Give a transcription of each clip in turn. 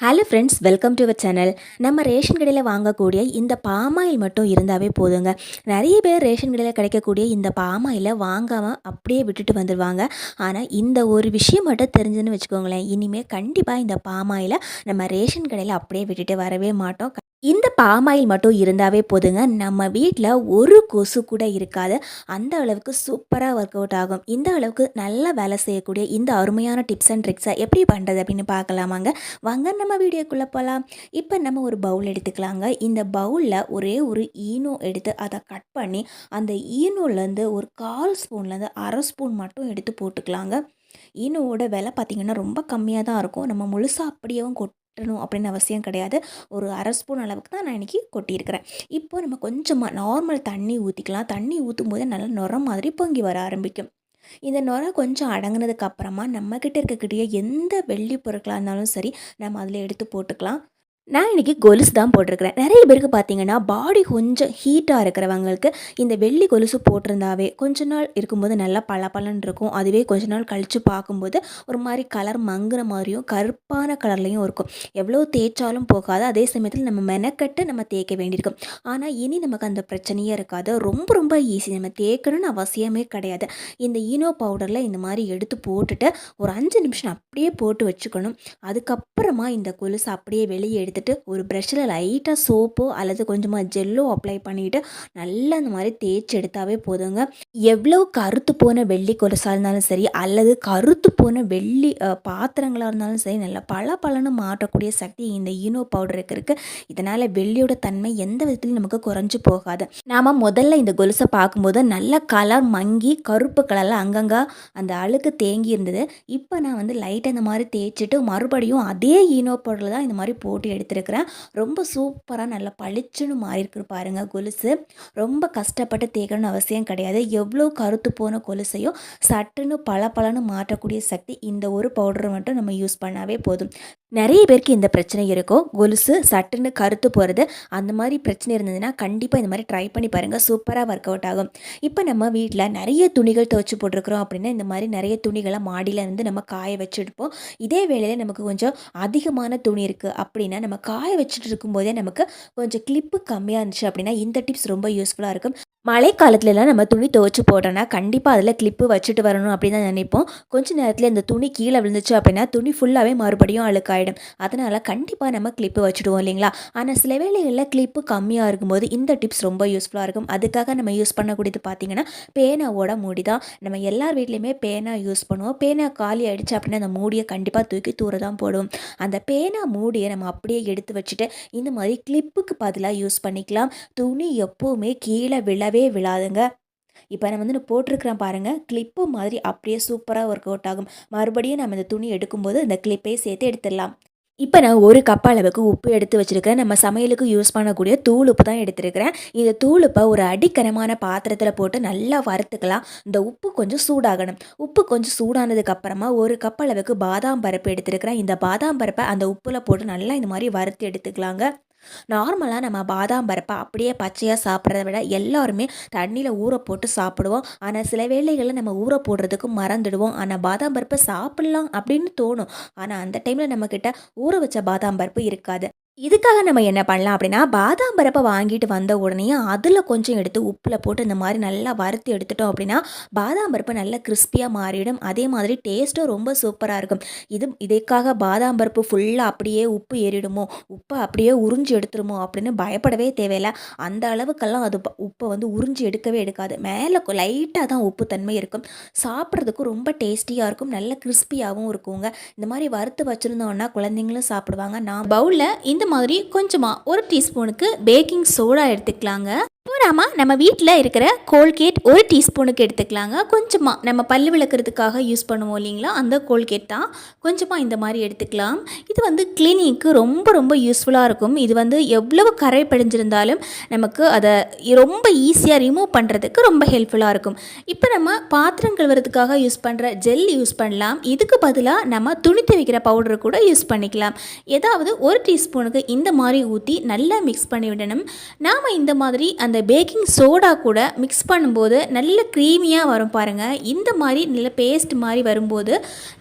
Hello friends welcome to our channel நம்ம ration கடையில் வாங்கக்கூடிய இந்த பாமாயில் மட்டும் இருந்தாவே போதுங்க. நிறைய பேர் ரேஷன் கடையில் கிடைக்கக்கூடிய இந்த பாமாயிலை வாங்காமல் அப்படியே விட்டுட்டு வந்துடுவாங்க ஆனால் இந்த ஒரு விஷயம் மட்டும் தெரிஞ்சுன்னு வச்சுக்கோங்களேன். இனிமேல் கண்டிப்பாக இந்த பாமாயிலை நம்ம ரேஷன் கடையில் அப்படியே விட்டுட்டு வரவே மாட்டோம். இந்த பாமாயில் மட்டும் இருந்தாவே போதுங்க. நம்ம வீட்டில் ஒரு கொசு கூட இருக்காது. அந்த அளவுக்கு சூப்பராக ஒர்க் அவுட் ஆகும். இந்த அளவுக்கு நல்லா வேலை செய்யக்கூடிய இந்த அருமையான டிப்ஸ் அண்ட் ட்ரிக்ஸை எப்படி பண்ணுறது அப்படின்னு பார்க்கலாமாங்க. வாங்க நம்ம வீடியோக்குள்ளே போகலாம் இப்போ நம்ம ஒரு பவுல் எடுத்துக்கலாங்க. இந்த பவுலில் ஒரே ஒரு ஈனோ எடுத்து அதை கட் பண்ணி அந்த ஈனோலேருந்து ஒரு கால் ஸ்பூன்லேருந்து அரை ஸ்பூன் மட்டும் எடுத்து போட்டுக்கலாங்க. ஈனோவோட விலை பார்த்திங்கன்னா ரொம்ப கம்மியாக தான் இருக்கும். நம்ம முழுசாக அப்படியேவும் கொட்டணும் அப்படின்னு அவசியம் கிடையாது. ஒரு அரை ஸ்பூன் அளவுக்கு தான் நான் இன்றைக்கி கொட்டியிருக்கிறேன். இப்போ நம்ம கொஞ்சமாக நார்மல் தண்ணி ஊற்றிக்கலாம் தண்ணி ஊற்றும் போது நல்லா நுர மாதிரி பொங்கி வர ஆரம்பிக்கும். இந்த நுர கொஞ்சம் அடங்கினதுக்கப்புறமா நம்மக்கிட்ட இருக்கக்கூடிய எந்த வெள்ளி பொருட்களாக இருந்தாலும் சரி நம்ம அதில் எடுத்து போட்டுக்கலாம். நான் இன்றைக்கி கொலுசு தான் போட்டிருக்கிறேன். நிறைய பேருக்கு பார்த்தீங்கன்னா பாடி கொஞ்சம் ஹீட்டாக இருக்கிறவங்களுக்கு இந்த வெள்ளி கொலுசு போட்டிருந்தாவே கொஞ்ச நாள் இருக்கும்போது நல்லா பளபளன்னு இருக்கும். அதுவே கொஞ்ச நாள் கழித்து பார்க்கும்போது ஒரு மாதிரி கலர் மங்குற மாதிரியும் கருப்பான கலர்லேயும் இருக்கும். எவ்வளோ தேய்ச்சாலும் போகாது. அதே சமயத்தில் நம்ம மெனக்கட்டு நம்ம தேய்க்க வேண்டியிருக்கும். ஆனால் இனி நமக்கு அந்த பிரச்சனையே இருக்காது. ரொம்ப ரொம்ப ஈஸி நம்ம தேய்க்கணும்னு அவசியமே கிடையாது. இந்த ஈனோ பவுடரில் இந்த மாதிரி எடுத்து போட்டுட்டு ஒரு அஞ்சு நிமிஷம் அப்படியே போட்டு வச்சுக்கணும். அதுக்கப்புறமா இந்த கொலுசு அப்படியே வெளியே எடுத்து எடுத்துகிட்டு ஒரு ப்ரெஷ்ஷில் லைட்டாக சோப்போ அல்லது கொஞ்சமாக ஜெல்லோ அப்ளை பண்ணிவிட்டு நல்லா அந்த மாதிரி தேய்ச்சி எடுத்தாவே போதுங்க. எவ்வளோ கருத்து போன வெள்ளி கொலுசாக இருந்தாலும் சரி அல்லது கருத்து போன வெள்ளி பாத்திரங்களாக இருந்தாலும் சரி நல்லா பல பலன்னு மாற்றக்கூடிய சக்தி இந்த ஈனோ பவுடருக்கு இருக்குது இதனால் வெள்ளியோட தன்மை எந்த விதத்துலையும் நமக்கு குறைஞ்சி போகாது. நாம் முதல்ல இந்த கொலுசை பார்க்கும்போது நல்ல கலர் மங்கி கருப்பு கலரில் அங்கங்கே அந்த அழுக்கு தேங்கி இருந்தது. இப்போ நான் வந்து லைட்டாக இந்த மாதிரி தேய்ச்சிட்டு மறுபடியும் அதே ஈனோ பவுடரில் தான் இந்த மாதிரி போட்டு எடுத்து எடுத்துருக்கிறேன். ரொம்ப சூப்பராக நல்லா பளிச்சுன்னு மாறியிருக்கு பாருங்கள் கொலுசு. ரொம்ப கஷ்டப்பட்டு தேய்க்கணும்னு அவசியம் கிடையாது. எவ்வளோ கருத்து போன கொலுசையும் சட்டுன்னு பல பலன்னு மாற்றக்கூடிய சக்தி இந்த ஒரு பவுடரை மட்டும் நம்ம யூஸ் பண்ணாவே போதும். நிறைய பேருக்கு இந்த பிரச்சனை இருக்கும். கொலுசு சட்டுன்னு கருத்து போகிறது அந்த மாதிரி பிரச்சனை இருந்ததுன்னா கண்டிப்பாக இந்த மாதிரி ட்ரை பண்ணி பாருங்கள் சூப்பராக ஒர்க் அவுட் ஆகும். இப்போ நம்ம வீட்டில் நிறைய துணிகள் துவச்சி போட்டிருக்கிறோம் அப்படின்னா இந்த மாதிரி நிறைய துணிகளை மாடியில் இருந்து நம்ம காய வச்சுருப்போம். இதே வேளையில் நமக்கு கொஞ்சம் அதிகமான துணி இருக்குது அப்படின்னா நம்ம காய வச்சுட்டு இருக்கும்போதே நமக்கு கொஞ்சம் கிளிப்பு கம்மியாக இருந்துச்சு அப்படின்னா இந்த டிப்ஸ் ரொம்ப யூஸ்ஃபுல்லாக இருக்கும். மழை காலத்துலலாம் நம்ம துணி துவைச்சி போட்டோன்னா கண்டிப்பாக அதில் கிளிப்பு வச்சுட்டு வரணும் அப்படின்னு தான் நினைப்போம். கொஞ்ச நேரத்தில் இந்த துணி கீழே விழுந்துச்சு அப்படின்னா துணி ஃபுல்லாகவே மறுபடியும் அழுக்காயிடும். அதனால் கண்டிப்பாக நம்ம கிளிப்பு வச்சுடுவோம் இல்லைங்களா? ஆனால் சில வேலைகளில் கிளிப்பு கம்மியாக இருக்கும்போது இந்த டிப்ஸ் ரொம்ப யூஸ்ஃபுல்லாக இருக்கும். அதுக்காக நம்ம யூஸ் பண்ணக்கூடியது பார்த்திங்கன்னா பேனாவோட மூடி தான். நம்ம எல்லார் வீட்லேயுமே பேனா யூஸ் பண்ணுவோம். பேனா காலி ஆகிடுச்சு அப்படின்னா அந்த மூடியை கண்டிப்பாக தூக்கி தூர தான் போடுவோம். அந்த பேனா மூடியை நம்ம அப்படியே எடுத்து வச்சுட்டு இந்த மாதிரி கிளிப்புக்கு பதிலாக யூஸ் பண்ணிக்கலாம். துணி எப்போவுமே கீழே விழவே விழவே விழாதுங்க. இப்போ நான் வந்து போட்டிருக்கிறேன் பாருங்கள் கிளிப்பு மாதிரி அப்படியே சூப்பராக ஒர்க் அவுட் ஆகும். மறுபடியும் நம்ம இந்த துணி எடுக்கும்போது இந்த கிளிப்பையும் சேர்த்து எடுத்துடலாம். இப்போ நான் ஒரு கப் அளவுக்கு உப்பு எடுத்து வச்சுருக்கிறேன். நம்ம சமையலுக்கு யூஸ் பண்ணக்கூடிய தூள் உப்பு தான் எடுத்துருக்கிறேன். இந்த தூள் உப்பை ஒரு அடிக்கனமான பாத்திரத்தில் போட்டு நல்லா வறுத்துக்கலாம். இந்த உப்பு கொஞ்சம் சூடாகணும். உப்பு கொஞ்சம் சூடானதுக்கப்புறமா ஒரு கப் அளவுக்கு பாதாம் பருப்பு எடுத்துருக்கிறேன். இந்த பாதாம் பருப்பை அந்த உப்பில் போட்டு நல்லா இந்த மாதிரி வறுத்து எடுத்துக்கலாங்க. நார்மலாக நம்ம பாதாம் பருப்பை அப்படியே பச்சையாக சாப்பிட்றத விட எல்லாருமே தண்ணியில் ஊற போட்டு சாப்பிடுவோம். ஆனால் சில வேளைகளில் நம்ம ஊற போடுறதுக்கு மறந்துடுவோம். ஆனால் பாதாம் பருப்பை சாப்பிட்லாம் அப்படின்னு தோணும். ஆனால் அந்த டைமில் நம்மக்கிட்ட ஊற வச்ச பாதாம் பருப்பு இருக்காது. இதுக்காக நம்ம என்ன பண்ணலாம் அப்படின்னா பாதாம் பருப்பை வாங்கிட்டு வந்த உடனே அதில் கொஞ்சம் எடுத்து உப்பில் போட்டு இந்த மாதிரி நல்லா வறுத்து எடுத்துட்டோம் அப்படின்னா பாதாம் பருப்பு நல்லா கிறிஸ்பியாக மாறிடும். அதே மாதிரி டேஸ்ட்டும் ரொம்ப சூப்பராக இருக்கும். இது இதுக்காக பாதாம் பருப்பு ஃபுல்லாக அப்படியே உப்பு ஏறிடுமோ உப்பை அப்படியே உறிஞ்சி எடுத்துருமோ அப்படின்னு பயப்படவே தேவையில்லை. அந்த அளவுக்கெல்லாம் அது உப்பை வந்து உறிஞ்சி எடுக்கவே எடுக்காது. மேலே லைட்டாக தான் உப்பு தன்மை இருக்கும். சாப்பிட்றதுக்கும் ரொம்ப டேஸ்டியாக இருக்கும். நல்ல கிறிஸ்பியாகவும் இருக்குங்க. இந்த மாதிரி வறுத்து வச்சுருந்தோன்னா குழந்தைங்களும் சாப்பிடுவாங்க. நான் பவுலில் இந்த மாதிரி கொஞ்சமாக ஒரு டீஸ்பூனுக்கு பேக்கிங் சோடா எடுத்துக்கலாங்க. போராமல் நம்ம வீட்டில் இருக்கிற கோல்கேட் ஒரு டீஸ்பூனுக்கு எடுத்துக்கலாங்க. கொஞ்சமாக நம்ம பல் விளக்குறதுக்காக யூஸ் பண்ணுவோம் இல்லைங்களா? அந்த கோல்கேட் தான். கொஞ்சமாக இந்த மாதிரி எடுத்துக்கலாம். இது வந்து கிளினிக்கு ரொம்ப ரொம்ப யூஸ்ஃபுல்லாக இருக்கும். இது வந்து எவ்வளவு கரை படிஞ்சிருந்தாலும் நமக்கு அதை ரொம்ப ஈஸியாக ரிமூவ் பண்ணுறதுக்கு ரொம்ப ஹெல்ப்ஃபுல்லாக இருக்கும். இப்போ நம்ம பாத்திரம் கழுவுறதுக்காக யூஸ் பண்ணுற ஜெல் யூஸ் பண்ணலாம். இதுக்கு பதிலாக நம்ம துணி துவைக்கிற பவுடர் கூட யூஸ் பண்ணிக்கலாம். ஏதாவது ஒரு டீஸ்பூனுக்கு இந்த மாதிரி ஊற்றி நல்லா மிக்ஸ் பண்ணி விடணும். நாம் இந்த மாதிரி அந்த அந்த பேக்கிங் சோடா கூட மிக்ஸ் பண்ணும்போது நல்ல க்ரீமியாக வரும் பாருங்கள் இந்த மாதிரி நல்ல பேஸ்ட் மாதிரி வரும்போது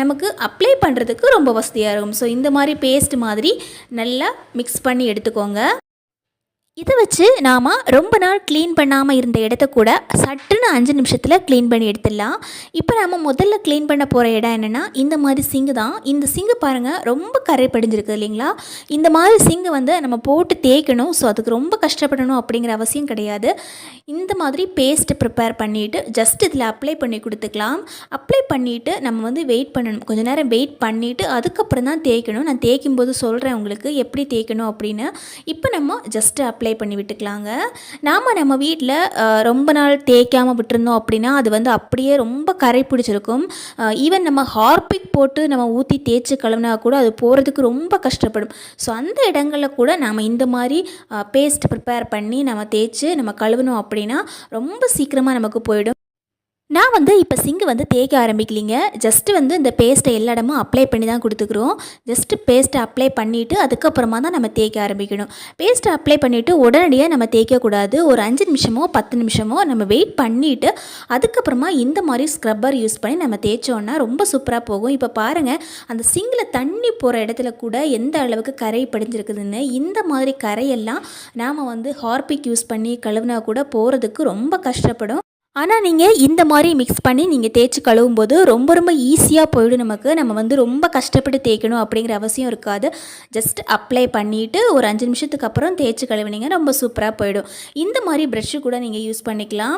நமக்கு அப்ளை பண்ணுறதுக்கு ரொம்ப வசதியாக இருக்கும். ஸோ இந்த மாதிரி பேஸ்ட் மாதிரி நல்லா மிக்ஸ் பண்ணி எடுத்துக்கோங்க. இதை வச்சு நாம் ரொம்ப நாள் க்ளீன் பண்ணாமல் இருந்த இடத்த கூட சட்டுன்னு அஞ்சு நிமிஷத்தில் க்ளீன் பண்ணி எடுத்துடலாம். இப்போ நம்ம முதல்ல க்ளீன் பண்ண போகிற இடம் என்னென்னா இந்த மாதிரி சிங்கு தான். இந்த சிங்கு பாருங்கள் ரொம்ப கரை படிஞ்சிருக்கு இல்லைங்களா? இந்த மாதிரி சிங்கு வந்து நம்ம போட்டு தேய்க்கணும். ஸோ அதுக்கு ரொம்ப கஷ்டப்படணும் அப்படிங்கிற அவசியம் கிடையாது. இந்த மாதிரி பேஸ்ட் ப்ரிப்பேர் பண்ணிவிட்டு ஜஸ்ட் இதில் அப்ளை பண்ணி கொடுத்துக்கலாம். அப்ளை பண்ணிவிட்டு நம்ம வந்து வெயிட் பண்ணணும். கொஞ்ச நேரம் வெயிட் பண்ணிவிட்டு அதுக்கப்புறம் தான் தேய்க்கணும். நான் தேய்க்கும் போது சொல்கிறேன் உங்களுக்கு எப்படி தேய்க்கணும் அப்படின்னு. இப்போ நம்ம ஜஸ்ட்டு அப்ளை பண்ணி விட்டுக்கலாங்க. நாம் நம்ம வீட்டில் ரொம்ப நாள் தேய்க்காமல் விட்டுருந்தோம் அப்படின்னா அது வந்து அப்படியே ரொம்ப கரை பிடிச்சிருக்கும். ஈவன் நம்ம ஹார்பிக் போட்டு நம்ம ஊற்றி தேய்ச்சி கழுவினா கூட அது போகிறதுக்கு ரொம்ப கஷ்டப்படும். ஸோ அந்த இடங்களில் கூட நாம் இந்த மாதிரி பேஸ்ட் ப்ரிப்பேர் பண்ணி நம்ம தேய்ச்சி நம்ம கழுவினோம் அப்படின்னா ரொம்ப சீக்கிரமாக நமக்கு போயிடும். நான் வந்து இப்போ சிங்கு வந்து தேய்க்க ஆரம்பிக்கலிங்க. ஜஸ்ட்டு வந்து இந்த பேஸ்ட்டை எல்லா இடமும் அப்ளை பண்ணி தான் கொடுத்துக்குறோம். ஜஸ்ட்டு பேஸ்ட்டை அப்ளை பண்ணிவிட்டு அதுக்கப்புறமா தான் நம்ம தேய்க்க ஆரம்பிக்கணும். பேஸ்ட்டை அப்ளை பண்ணிவிட்டு உடனடியாக நம்ம தேய்க்கக்கூடாது ஒரு அஞ்சு நிமிஷமோ பத்து நிமிஷமோ நம்ம வெயிட் பண்ணிவிட்டு அதுக்கப்புறமா இந்த மாதிரி ஸ்க்ரப்பர் யூஸ் பண்ணி நம்ம தேய்ச்சோன்னா ரொம்ப சூப்பராக போகும். இப்போ பாருங்கள் அந்த சிங்கில் தண்ணி போகிற இடத்துல கூட எந்த அளவுக்கு கரை படிஞ்சிருக்குதுன்னு இந்த மாதிரி கரையெல்லாம் நாம் வந்து ஹார்பிக் யூஸ் பண்ணி கழுவினா கூட போகிறதுக்கு ரொம்ப கஷ்டப்படும். ஆனால் நீங்கள் இந்த மாதிரி மிக்ஸ் பண்ணி நீங்கள் தேய்ச்சி கழுவும் போது ரொம்ப ரொம்ப ஈஸியாக போயிடும் நமக்கு. நம்ம வந்து ரொம்ப கஷ்டப்பட்டு தேய்க்கணும் அப்படிங்கிற அவசியம் இருக்காது. ஜஸ்ட் அப்ளை பண்ணிவிட்டு ஒரு அஞ்சு நிமிஷத்துக்கு அப்புறம் தேய்ச்சி கழுவினீங்க ரொம்ப சூப்பராக போயிடும். இந்த மாதிரி ப்ரெஷ்ஷு கூட நீங்கள் யூஸ் பண்ணிக்கலாம்.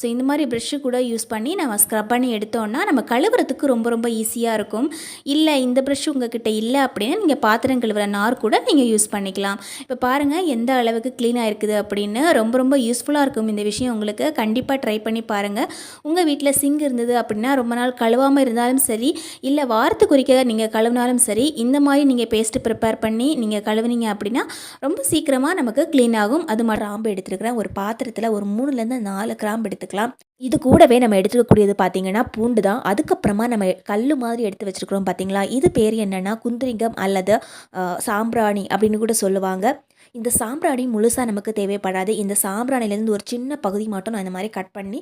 ஸோ இந்த மாதிரி ப்ரெஷ்ஷு கூட யூஸ் பண்ணி நம்ம ஸ்க்ரப் பண்ணி எடுத்தோன்னா நம்ம கழுவுறதுக்கு ரொம்ப ரொம்ப ஈஸியாக இருக்கும். இல்லை இந்த ப்ரெஷ் உங்ககிட்ட இல்லை அப்படின்னா நீங்கள் பாத்திரம் கழுவுற நார் கூட நீங்கள் யூஸ் பண்ணிக்கலாம். இப்போ பாருங்கள் எந்த அளவுக்கு க்ளீனாக இருக்குது அப்படின்னு ரொம்ப ரொம்ப யூஸ்ஃபுல்லாக இருக்கும் இந்த விஷயம் உங்களுக்கு. கண்டிப்பாக ட்ரை பண்ணி பாருங்கள் உங்கள் வீட்டில் சிங்க் இருந்தது அப்படின்னா ரொம்ப நாள் கழுவாமல் இருந்தாலும் சரி இல்லை வாரத்துக்கு குறிக்க நீங்கள் கழுவினாலும் சரி இந்த மாதிரி நீங்கள் பேஸ்ட்டு ப்ரிப்பேர் பண்ணி நீங்கள் கழுவுனீங்க அப்படின்னா ரொம்ப சீக்கிரமாக நமக்கு க்ளீன் ஆகும். அது மாதிரி கிராம்பு எடுத்துருக்கிறேன். ஒரு பாத்திரத்தில் ஒரு மூணுலேருந்து நாலு கிராம்பு எடுத்து எடுத்துக்கலாம். இது கூடவே நம்ம எடுத்துக்கக்கூடியது பார்த்திங்கன்னா பூண்டு தான். அதுக்கப்புறமா நம்ம கல் மாதிரி எடுத்து வச்சுருக்கிறோம் பார்த்திங்களா இது பேர் என்னென்னா குந்திரிங்கம் அல்லது சாம்பிராணி அப்படின்னு கூட சொல்லுவாங்க. இந்த சாம்பிராணி முழுசாக நமக்கு தேவைப்படாது. இந்த சாம்பிராணிலேருந்து ஒரு சின்ன பகுதி மட்டும் நான் இந்த மாதிரி கட் பண்ணி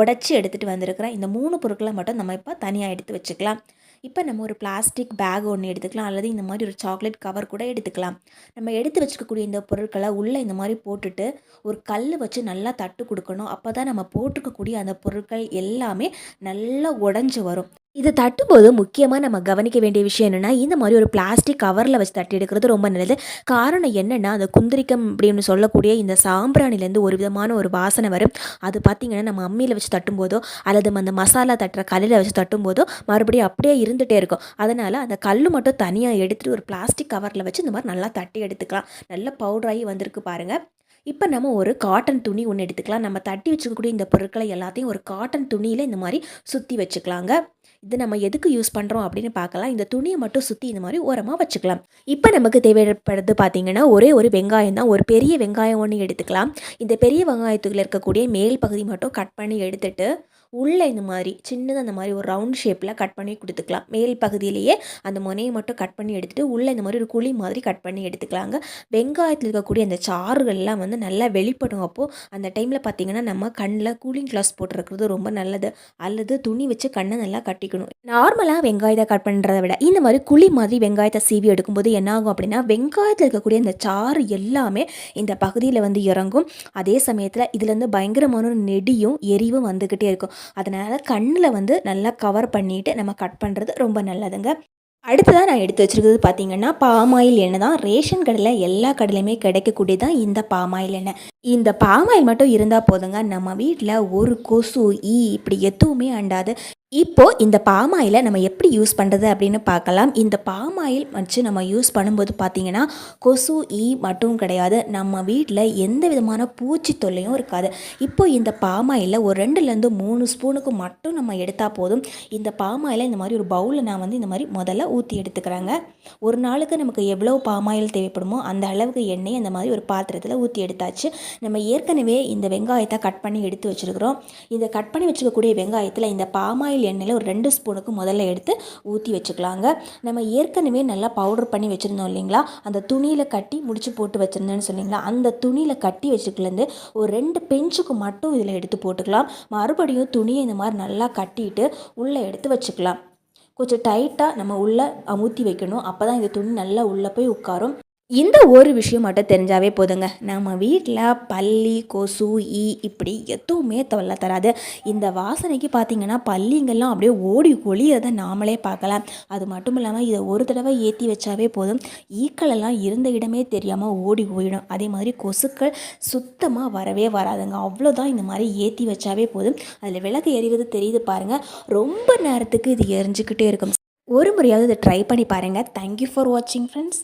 உடச்சி எடுத்துகிட்டு வந்திருக்கிறேன். இந்த மூணு பொருட்களை மட்டும் நம்ம இப்போ தனியாக எடுத்து வச்சுக்கலாம். இப்போ நம்ம ஒரு பிளாஸ்டிக் பேக் ஒன்று எடுத்துக்கலாம். அல்லது இந்த மாதிரி ஒரு சாக்லேட் கவர் கூட எடுத்துக்கலாம். நம்ம எடுத்து வச்சுக்கக்கூடிய இந்த பொருட்களை உள்ளே இந்த மாதிரி போட்டுட்டு ஒரு கல் வச்சு நல்லா தட்டு கொடுக்கணும். அப்போ தான் நம்ம போட்டிருக்கக்கூடிய அந்த பொருட்கள் எல்லாமே நல்லா உடஞ்சி வரும். இது தட்டும்போது முக்கியமாக நம்ம கவனிக்க வேண்டிய விஷயம் என்னென்னா இந்த மாதிரி ஒரு பிளாஸ்டிக் கவரில் வச்சு தட்டி எடுக்கிறது ரொம்ப நல்லது. காரணம் என்னென்னா அந்த குந்திரிக்கம் அப்படின்னு சொல்லக்கூடிய இந்த சாம்பிராணிலேருந்து ஒரு விதமான ஒரு வாசனை வரும். அது பார்த்திங்கன்னா நம்ம அம்மியில் வச்சு தட்டும்போதோ அல்லது அந்த மசாலா தட்டுற கல்லில் வச்சு தட்டும்போதோ மறுபடியும் அப்படியே இருந்துகிட்டே இருக்கும். அதனால் அந்த கல் மட்டும் தனியாக எடுத்துகிட்டு ஒரு பிளாஸ்டிக் கவரில் வச்சு இந்த மாதிரி நல்லா தட்டி எடுத்துக்கலாம். நல்ல பவுடராகி வந்திருக்கு பாருங்கள் இப்போ நம்ம ஒரு காட்டன் துணி ஒன்று எடுத்துக்கலாம். நம்ம தட்டி வச்சுக்கக்கூடிய இந்த பொருட்களை எல்லாத்தையும் ஒரு காட்டன் துணியில் இந்த மாதிரி சுற்றி வச்சுக்கலாங்க. இது நம்ம எதுக்கு யூஸ் பண்ணுறோம் அப்படின்னு பார்க்கலாம். இந்த துணியை மட்டும் சுற்றி இந்த மாதிரி ஓரமாக வச்சுக்கலாம். இப்போ நமக்கு தேவைப்படுறது பார்த்திங்கன்னா ஒரே ஒரு வெங்காயம் தான். ஒரு பெரிய வெங்காயம் ஒன்று எடுத்துக்கலாம். இந்த பெரிய வெங்காயத்துக்குள்ள இருக்கக்கூடிய மேல் பகுதி மட்டும் கட் பண்ணி எடுத்துட்டு உள்ளே இந்த மாதிரி சின்னதாக அந்த மாதிரி ஒரு ரவுண்ட் ஷேப்பில் கட் பண்ணி கொடுத்துக்கலாம். மேல் பகுதியிலேயே அந்த முனையை மட்டும் கட் பண்ணி எடுத்துகிட்டு உள்ளே இந்த மாதிரி ஒரு குழி மாதிரி கட் பண்ணி எடுத்துக்கலாங்க. வெங்காயத்தில் இருக்கக்கூடிய அந்த சாறுகள்லாம் வந்து நல்லா வெளிப்படும் அப்போது அந்த டைமில் பார்த்திங்கன்னா நம்ம கண்ணில் கூலிங் கிளாஸ் போட்டுருக்கிறது ரொம்ப நல்லது. அல்லது துணி வச்சு கண்ணை நல்லா கட்டிக்கணும். நார்மலாக வெங்காயத்தை கட் பண்ணுறதை விட இந்த மாதிரி குழி மாதிரி வெங்காயத்தை சீவி எடுக்கும்போது என்ன ஆகும் அப்படின்னா வெங்காயத்தில் இருக்கக்கூடிய அந்த சாறு எல்லாமே இந்த பகுதியில் வந்து இறங்கும். அதே சமயத்தில் இதுலேருந்து பயங்கரமான நெடியும் எரிவும் வந்துக்கிட்டே இருக்கும். அதனால் கண்ணில் வந்து நல்லா கவர் பண்ணிவிட்டு நம்ம கட் பண்ணுறது ரொம்ப நல்லதுங்க. அடுத்ததாக நான் எடுத்து வச்சுருக்கிறது பார்த்திங்கன்னா பாமாயில் எண்ணெய் தான். ரேஷன் கடையில் எல்லா கடையிலையுமே கிடைக்கக்கூடியதான் இந்த பாமாயில் எண்ணெய். இந்த பாமாயில் மட்டும் இருந்தால் போதுங்க. நம்ம வீட்டில் ஒரு கொசு ஈ இப்படி எதுவுமே அண்டாது. இப்போது இந்த பாம் ஆயிலை நம்ம எப்படி யூஸ் பண்ணுறது அப்படின்னு பார்க்கலாம். இந்த பாம் ஆயில் வச்சு நம்ம யூஸ் பண்ணும்போது பார்த்திங்கன்னா கொசு ஈ மட்டும் கிடையாது. நம்ம வீட்டில் எந்த விதமான பூச்சி தொல்லையும் இருக்காது. இப்போ இந்த பாம் ஆயிலில் ஒரு ரெண்டுலேருந்து மூணு ஸ்பூனுக்கு மட்டும் நம்ம எடுத்தால் போதும். இந்த பாம் பாமாயிலை இந்த மாதிரி ஒரு பவுலில் நான் வந்து இந்த மாதிரி முதல்ல ஊற்றி எடுத்துக்கிறாங்க. ஒரு நாளுக்கு நமக்கு எவ்வளோ பாம் ஆயில் தேவைப்படுமோ அந்த அளவுக்கு எண்ணெய் அந்த மாதிரி ஒரு பாத்திரத்தில் ஊற்றி எடுத்தாச்சு. நம்ம ஏற்கனவே இந்த வெங்காயத்தை கட் பண்ணி எடுத்து வச்சுருக்கிறோம். இந்த கட் பண்ணி வச்சுக்கக்கூடிய வெங்காயத்தில் இந்த பாமாயில் சமையல் எண்ணெயில் ஒரு ரெண்டு ஸ்பூனுக்கு முதல்ல எடுத்து ஊற்றி வச்சுக்கலாங்க. நம்ம ஏற்கனவே நல்லா பவுடர் பண்ணி வச்சுருந்தோம் இல்லைங்களா? அந்த துணியில் கட்டி முடிச்சு போட்டு வச்சுருந்தேன்னு சொன்னீங்களா? அந்த துணியில் கட்டி வச்சுக்கலேருந்து ஒரு ரெண்டு பெஞ்சுக்கு மட்டும் இதில் எடுத்து போட்டுக்கலாம். மறுபடியும் துணியை இந்த மாதிரி நல்லா கட்டிட்டு உள்ளே எடுத்து வச்சுக்கலாம். கொஞ்சம் டைட்டாக நம்ம உள்ளே அமுத்தி வைக்கணும். அப்போ தான் இந்த துணி நல்லா உள்ளே போய் உட்காரும். இந்த ஒரு விஷயம் மட்டும் தெரிஞ்சாவே போதுங்க. நம்ம வீட்டில் பல்லி கொசு ஈ இப்படி எதுவுமே தொல்லை தராது. இந்த வாசனைக்கு பார்த்தீங்கன்னா பல்லிங்கெல்லாம் அப்படியே ஓடி ஒளியறதை நாமளே பார்க்கலாம். அது மட்டும் இல்லாமல் இதை ஒரு தடவை ஏற்றி வச்சாவே போதும். ஈக்களெல்லாம் இருந்த இடமே தெரியாமல் ஓடி போயிடும். அதே மாதிரி கொசுக்கள் சுத்தமாக வரவே வராதுங்க. அவ்வளோதான் இந்த மாதிரி ஏற்றி வச்சாவே போதும். அதில் விளக்கு எரிவது தெரியுது பாருங்கள் ரொம்ப நேரத்துக்கு இது எரிஞ்சுக்கிட்டே இருக்கும். ஒரு முறையாவது இதை ட்ரை பண்ணி பாருங்கள் தேங்க்யூ ஃபார் வாட்சிங் ஃப்ரெண்ட்ஸ்